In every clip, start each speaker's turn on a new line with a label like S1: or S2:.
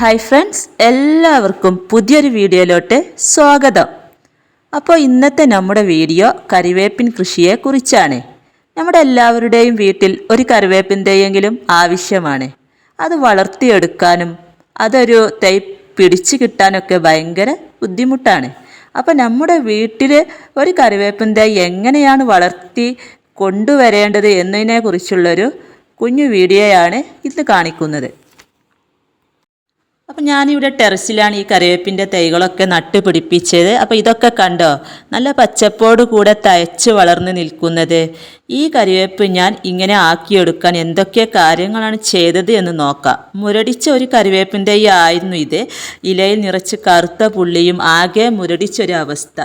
S1: Hi friends എല്ലാവർക്കും പുതിയൊരു വീഡിയോയിലോട്ട് സ്വാഗതം. അപ്പോൾ ഇന്നത്തെ നമ്മുടെ വീഡിയോ കറിവേപ്പിൻ കൃഷിയെ കുറിച്ചാണ്. നമ്മുടെ എല്ലാവരുടെയും വീട്ടിൽ ഒരു കറിവേപ്പിൻ തൈയെങ്കിലും ആവശ്യമാണ്. അത് വളർത്തിയെടുക്കാനും അതൊരു തൈ പിടിച്ചു കിട്ടാനൊക്കെ ഭയങ്കര ബുദ്ധിമുട്ടാണ്. അപ്പോൾ നമ്മുടെ വീട്ടിൽ ഒരു കറിവേപ്പിൻ തൈ എങ്ങനെയാണ് വളർത്തി കൊണ്ടുവരേണ്ടത് എന്നതിനെക്കുറിച്ചുള്ളൊരു കുഞ്ഞു വീഡിയോയാണ് ഇന്ന് കാണിക്കുന്നത്. അപ്പം ഞാനിവിടെ ടെറസിലാണ് ഈ കറിവേപ്പിന്റെ തൈകളൊക്കെ നട്ട് പിടിപ്പിച്ചത്. അപ്പോൾ ഇതൊക്കെ കണ്ടോ? നല്ല പച്ചപ്പോട് കൂടെ തയച്ച് വളർന്ന് നിൽക്കുന്നത്. ഈ കറിവേപ്പ് ഞാൻ ഇങ്ങനെ ആക്കിയെടുക്കാൻ എന്തൊക്കെ കാര്യങ്ങളാണ് ചെയ്തത് എന്ന് നോക്കാം. മുരടിച്ച ഒരു കറിവേപ്പിന്റെ ആയിരുന്നു ഇത്. ഇലയിൽ നിറച്ച് കറുത്ത പുള്ളിയും ആകെ മുരടിച്ചൊരു അവസ്ഥ.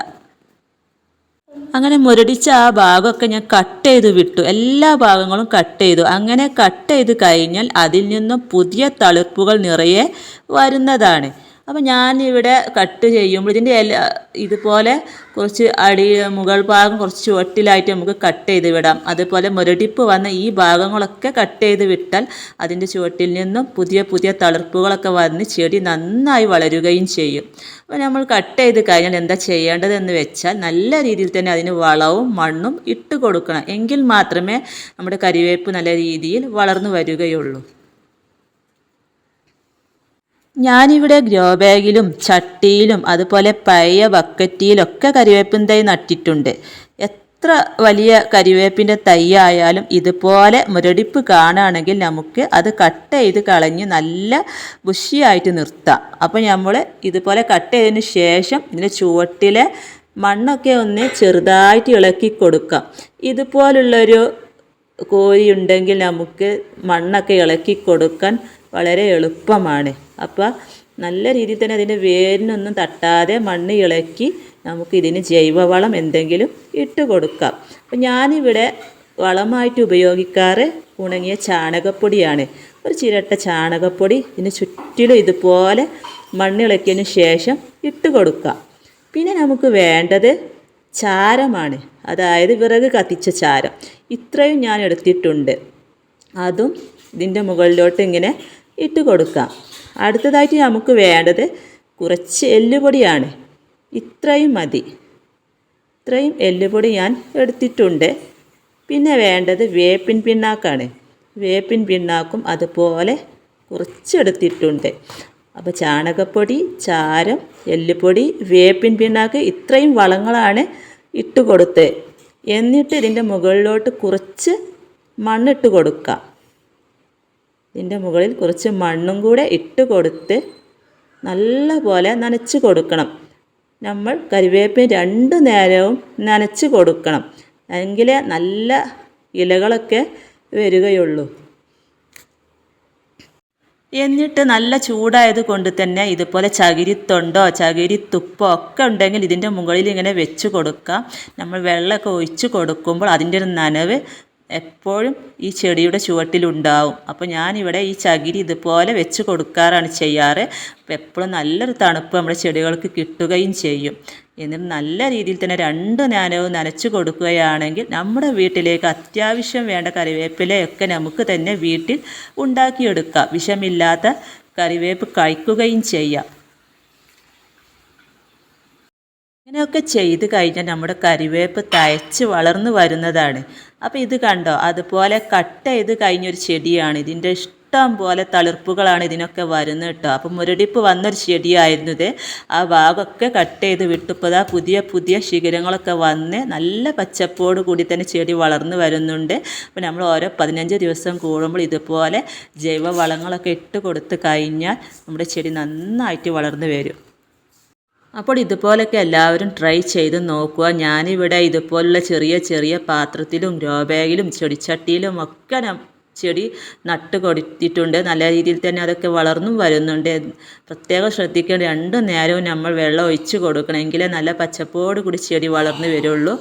S1: അങ്ങനെ മുരടിച്ച ആ ഭാഗമൊക്കെ ഞാൻ കട്ട് ചെയ്ത് വിട്ടു. എല്ലാ ഭാഗങ്ങളും കട്ട് ചെയ്തു. അങ്ങനെ കട്ട് ചെയ്ത് കഴിഞ്ഞാൽ അതിൽ നിന്നും പുതിയ തളിർപ്പുകൾ നിറയെ വരുന്നതാണ്. അപ്പോൾ ഞാനിവിടെ കട്ട് ചെയ്യുമ്പോൾ ഇതിന്റെ എല്ലാ ഇതുപോലെ കുറച്ച് അടി മുകൾ ഭാഗം കുറച്ച് ചുവട്ടിലായിട്ട് നമുക്ക് കട്ട് ചെയ്ത് വിടാം. അതുപോലെ മുരടിപ്പ് വന്ന ഈ ഭാഗങ്ങളൊക്കെ കട്ട് ചെയ്ത് വിട്ടാൽ അതിന്റെ ചുവട്ടിൽ നിന്നും പുതിയ പുതിയ തളിർപ്പുകളൊക്കെ വന്ന് ചെടി നന്നായി വളരുകയും ചെയ്യും. അപ്പോൾ നമ്മൾ കട്ട് ചെയ്ത് കഴിഞ്ഞാൽ എന്താ ചെയ്യേണ്ടതെന്ന് വെച്ചാൽ നല്ല രീതിയിൽ തന്നെ അതിന് വളവും മണ്ണും ഇട്ട് കൊടുക്കണം. എങ്കിൽ മാത്രമേ നമ്മുടെ കരിവേപ്പ് നല്ല രീതിയിൽ വളർന്നു വരികയുള്ളൂ. ഞാനിവിടെ ഗ്രോ ബാഗിലും ചട്ടിയിലും അതുപോലെ പഴയ ബക്കറ്റിയിലൊക്കെ കരിവേപ്പിൻ തൈ നട്ടിട്ടുണ്ട്. എത്ര വലിയ കരിവേപ്പിന്റെ തൈ ആയാലും ഇതുപോലെ മുരടിപ്പ് കാണുകയാണെങ്കിൽ നമുക്ക് അത് കട്ട് ചെയ്ത് കളഞ്ഞ് നല്ല ബുഷിയായിട്ട് നിർത്താം. അപ്പോൾ നമ്മൾ ഇതുപോലെ കട്ട് ചെയ്തതിന് ശേഷം ഇതിന്റെ ചുവട്ടിലെ മണ്ണൊക്കെ ഒന്ന് ചെറുതായിട്ട് ഇളക്കി കൊടുക്കാം. ഇതുപോലുള്ളൊരു കോഴി ഉണ്ടെങ്കിൽ നമുക്ക് മണ്ണൊക്കെ ഇളക്കി കൊടുക്കാൻ വളരെ എളുപ്പമാണ്. അപ്പോൾ നല്ല രീതിയിൽ തന്നെ അതിന്റെ വേരിനൊന്നും തട്ടാതെ മണ്ണ് ഇളക്കി നമുക്ക് ഇതിന് ജൈവവളം എന്തെങ്കിലും ഇട്ട് കൊടുക്കാം. അപ്പം ഞാനിവിടെ വളമായിട്ട് ഉപയോഗിക്കാറ് ഉണങ്ങിയ ചാണകപ്പൊടിയാണ്. ഒരു ചിരട്ട ചാണകപ്പൊടി ഇതിന് ചുറ്റിലും ഇതുപോലെ മണ്ണിളക്കിയതിന് ശേഷം ഇട്ട് കൊടുക്കാം. പിന്നെ നമുക്ക് വേണ്ടത് ചാരമാണ്. അതായത് വിറക് കത്തിച്ച ചാരം. ഇത്രയും ഞാൻ എടുത്തിട്ടുണ്ട്. അതും ഇതിന്റെ മുകളിലോട്ട് ഇങ്ങനെ ഇട്ട് കൊടുക്കാം. അടുത്തതായിട്ട് നമുക്ക് വേണ്ടത് കുറച്ച് എല്ലുപൊടിയാണ്. ഇത്രയും മതി. ഇത്രയും എല്ലുപൊടി ഞാൻ എടുത്തിട്ടുണ്ട്. പിന്നെ വേണ്ടത് വേപ്പിൻ പിണ്ണാക്കാണ്. വേപ്പിൻ പിണ്ണാക്കും അതുപോലെ കുറച്ചെടുത്തിട്ടുണ്ട് അപ്പോൾ ചാണകപ്പൊടി ചാരം എല്ലുപൊടി വേപ്പിൻ പിണ്ണാക്ക് ഇത്രയും വളങ്ങളാണ് ഇട്ട് കൊടുത്ത്. എന്നിട്ട് ഇതിന്റെ മുകളിലോട്ട് കുറച്ച് മണ്ണിട്ട് കൊടുക്കാം. ഇതിന്റെ മുകളിൽ കുറച്ച് മണ്ണും കൂടെ ഇട്ട് കൊടുത്ത് നല്ല പോലെ നനച്ച് കൊടുക്കണം. നമ്മൾ കരിവേപ്പിന് രണ്ട് നേരവും നനച്ച് കൊടുക്കണം. എങ്കിലേ നല്ല ഇലകളൊക്കെ വരികയുള്ളൂ. എന്നിട്ട് നല്ല ചൂടായത് കൊണ്ട് തന്നെ ഇതുപോലെ ചകിരിത്തൊണ്ടോ ചകിരിത്തുപ്പോ ഒക്കെ ഉണ്ടെങ്കിൽ ഇതിന്റെ മുകളിൽ ഇങ്ങനെ വെച്ച് കൊടുക്കാം. നമ്മൾ വെള്ളമൊക്കെ ഒഴിച്ച് കൊടുക്കുമ്പോൾ അതിന്റെ ഒരു നനവ് എപ്പോഴും ഈ ചെടിയുടെ ചുവട്ടിലുണ്ടാവും. അപ്പോൾ ഞാനിവിടെ ഈ ചകിരി ഇതുപോലെ വെച്ച് കൊടുക്കാറാണ് ചെയ്യാറ്. അപ്പോൾ എപ്പോഴും നല്ലൊരു തണുപ്പ് നമ്മുടെ ചെടികൾക്ക് കിട്ടുകയും ചെയ്യും. എന്നിട്ട് നല്ല രീതിയിൽ തന്നെ രണ്ട് നാനവും നനച്ചു കൊടുക്കുകയാണെങ്കിൽ നമ്മുടെ വീട്ടിലേക്ക് അത്യാവശ്യം വേണ്ട കറിവേപ്പിലയൊക്കെ നമുക്ക് തന്നെ വീട്ടിൽ ഉണ്ടാക്കിയെടുക്കാം. വിഷമില്ലാത്ത കറിവേപ്പ് കഴിക്കുകയും ചെയ്യാം. ഇങ്ങനെയൊക്കെ ചെയ്ത് കഴിഞ്ഞാൽ നമ്മുടെ കരിവേപ്പ് തയച്ച് വളർന്നു വരുന്നതാണ്. അപ്പോൾ ഇത് കണ്ടോ? അതുപോലെ കട്ട് ചെയ്ത് കഴിഞ്ഞൊരു ചെടിയാണ്. ഇതിന്റെ ഇഷ്ടം പോലെ തളിർപ്പുകളാണ് ഇതിനൊക്കെ വരുന്നത് കേട്ടോ. അപ്പം മുരടിപ്പ് വന്നൊരു ചെടിയായിരുന്നു ആ ഭാഗമൊക്കെ കട്ട് ചെയ്ത് വിട്ടപ്പോൾ ആ പുതിയ പുതിയ ശിഖരങ്ങളൊക്കെ വന്ന് നല്ല പച്ചപ്പോട് കൂടി തന്നെ ചെടി വളർന്നു വരുന്നുണ്ട്. അപ്പോൾ നമ്മൾ ഓരോ പതിനഞ്ച് ദിവസം കൂടുമ്പോൾ ഇതുപോലെ ജൈവ വളങ്ങളൊക്കെ ഇട്ട് കൊടുത്ത് കഴിഞ്ഞാൽ നമ്മുടെ ചെടി നന്നായിട്ട് വളർന്നു വരും. അപ്പോൾ ഇതുപോലൊക്കെ എല്ലാവരും ട്രൈ ചെയ്ത് നോക്കുക. ഞാനിവിടെ ഇതുപോലുള്ള ചെറിയ ചെറിയ പാത്രത്തിലും ഗ്രോ ബാഗിലും ചെടിച്ചട്ടിയിലും ഒക്കെ ചെടി നട്ട് കൊടുത്തിട്ടുണ്ട്. നല്ല രീതിയിൽ തന്നെ അതൊക്കെ വളർന്നും വരുന്നുണ്ട്. പ്രത്യേകം ശ്രദ്ധിക്കേണ്ട രണ്ടു നേരവും നമ്മൾ വെള്ളം ഒഴിച്ച് കൊടുക്കണമെങ്കിലേ നല്ല പച്ചപ്പോട് കൂടി ചെടി വളർന്നു വരുള്ളൂ.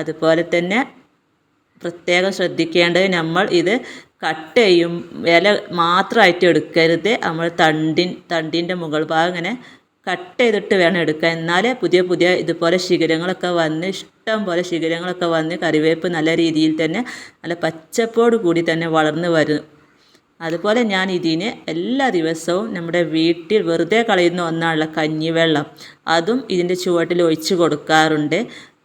S1: അതുപോലെ തന്നെ പ്രത്യേകം ശ്രദ്ധിക്കേണ്ടത് നമ്മൾ ഇത് കട്ട് ചെയ്യും. ഇല മാത്രമായിട്ട് എടുക്കരുത്. നമ്മൾ തണ്ടിൻ തണ്ടിന്റെ മുകൾ ഭാഗം ഇങ്ങനെ കട്ട് ചെയ്തിട്ട് വേണം എടുക്കാൻ. എന്നാലേ പുതിയ പുതിയ ഇതുപോലെ ശിഖരങ്ങളൊക്കെ വന്ന് ഇഷ്ടം പോലെ ശിഖരങ്ങളൊക്കെ വന്ന് കറിവേപ്പ് നല്ല രീതിയിൽ തന്നെ നല്ല പച്ചപ്പോട് കൂടി തന്നെ വളർന്നു വരും. അതുപോലെ ഞാൻ ഇതിന് എല്ലാ ദിവസവും നമ്മുടെ വീട്ടിൽ വെറുതെ കളയുന്ന ഒന്നാണുള്ള കഞ്ഞിവെള്ളം. അതും ഇതിന്റെ ചുവട്ടിൽ ഒഴിച്ചു കൊടുക്കാറുണ്ട്.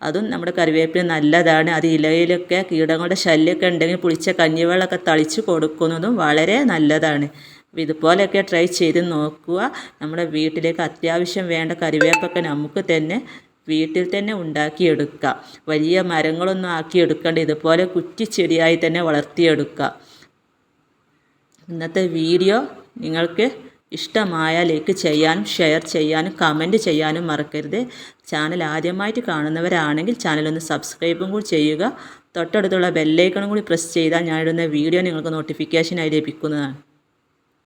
S1: അതും നമ്മുടെ കറിവേപ്പിന് നല്ലതാണ്. അത് ഇലയിലൊക്കെ കീടങ്ങളുടെ ശല്യമൊക്കെ ഉണ്ടെങ്കിൽ പുളിച്ച കഞ്ഞിവെള്ളമൊക്കെ തളിച്ച് കൊടുക്കുന്നതും വളരെ നല്ലതാണ്. അപ്പോൾ ഇതുപോലെയൊക്കെ ട്രൈ ചെയ്ത് നോക്കുക. നമ്മുടെ വീട്ടിലേക്ക് അത്യാവശ്യം വേണ്ട കറിവേപ്പൊക്കെ നമുക്ക് തന്നെ വീട്ടിൽ തന്നെ ഉണ്ടാക്കിയെടുക്കാം. വലിയ മരങ്ങളൊന്നും ആക്കിയെടുക്കേണ്ട ഇതുപോലെ കുറ്റിച്ചെടിയായി തന്നെ വളർത്തിയെടുക്കുക ഇന്നത്തെ വീഡിയോ നിങ്ങൾക്ക് ഇഷ്ടമായ ലൈക്ക് ചെയ്യാനും ഷെയർ ചെയ്യാനും കമന്റ് ചെയ്യാനും മറക്കരുത്. ചാനൽ ആദ്യമായിട്ട് കാണുന്നവരാണെങ്കിൽ ചാനലൊന്ന് സബ്സ്ക്രൈബും കൂടി ചെയ്യുക. തൊട്ടടുത്തുള്ള ബെല്ലൈക്കണും കൂടി പ്രസ് ചെയ്താൽ ഞാനിടുന്ന വീഡിയോ നിങ്ങൾക്ക് നോട്ടിഫിക്കേഷനായി ലഭിക്കുന്നതാണ്.